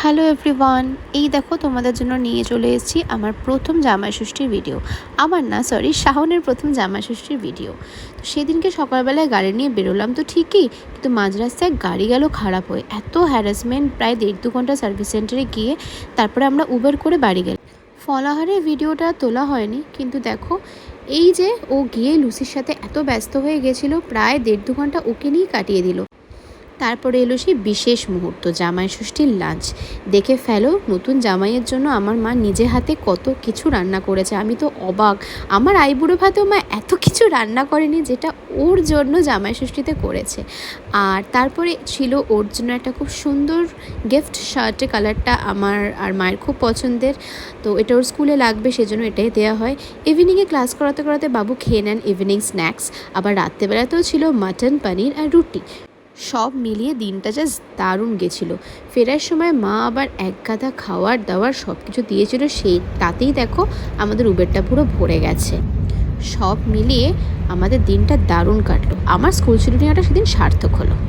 Hello everyone এই দেখো তোমাদের জন্য নিয়ে চলে এসেছি আমার প্রথম জামাই ষষ্ঠীর ভিডিও আমার না সরি শাহনের প্রথম জামাই ষষ্ঠীর ভিডিও তো সেদিনকে সকালবেলায় গাড়ি নিয়ে বেরোলাম, তো ঠিকই, কিন্তু মাঝ রাস্তায় গাড়ি গেল খারাপ হয়ে। এত হ্যারাসমেন্ট প্রায় দেড় দু ঘণ্টা সার্ভিস সেন্টারে গিয়ে তারপরে আমরা উবের করে বাড়ি গেলাম। ফলাহারে ভিডিওটা তোলা হয়নি, কিন্তু দেখো, এই যে ও গিয়ে লুসির সাথে এত ব্যস্ত হয়ে গেছিল, প্রায় দেড় দু ঘণ্টা ওকে নিয়েই কাটিয়ে দিল। তারপরে এলো সেই বিশেষ মুহূর্ত, জামাই ষষ্ঠীর লাঞ্চ। দেখে ফেলো, নতুন জামাইয়ের জন্য আমার মা নিজে হাতে কত কিছু রান্না করেছে। আমি তো অবাক। আমার আইবুড়ো ভাতেও মা এত কিছু রান্না করেনি যেটা ওর জন্য জামাই ষষ্ঠীতে করেছে। আর তারপরে ছিল ওর জন্য একটা খুব সুন্দর গিফট শার্টের কালারটা আমার আর মায়ের খুব পছন্দের। তো এটা ওর স্কুলে লাগবে, সেজন্য এটাই দেওয়া হয়। ইভিনিংয়ে ক্লাস করাতে করাতে বাবু খেয়ে নেন ইভিনিং স্ন্যাক্স। আবার রাত্রেবেলাতেও ছিল মাটন, পনির আর রুটি। সব মিলিয়ে দিনটা জাস্ট দারুণ গেছিল। ফেরার সময় মা আবার এক গাদা খাওয়ার দাওয়ার সব কিছু দিয়েছিল, সেই তাতেই দেখো আমাদের উবেরটা পুরো ভরে গেছে। সব মিলিয়ে আমাদের দিনটা দারুণ কাটলো। আমার স্কুল ছুটি নেওয়াটা সেদিন সার্থক হলো।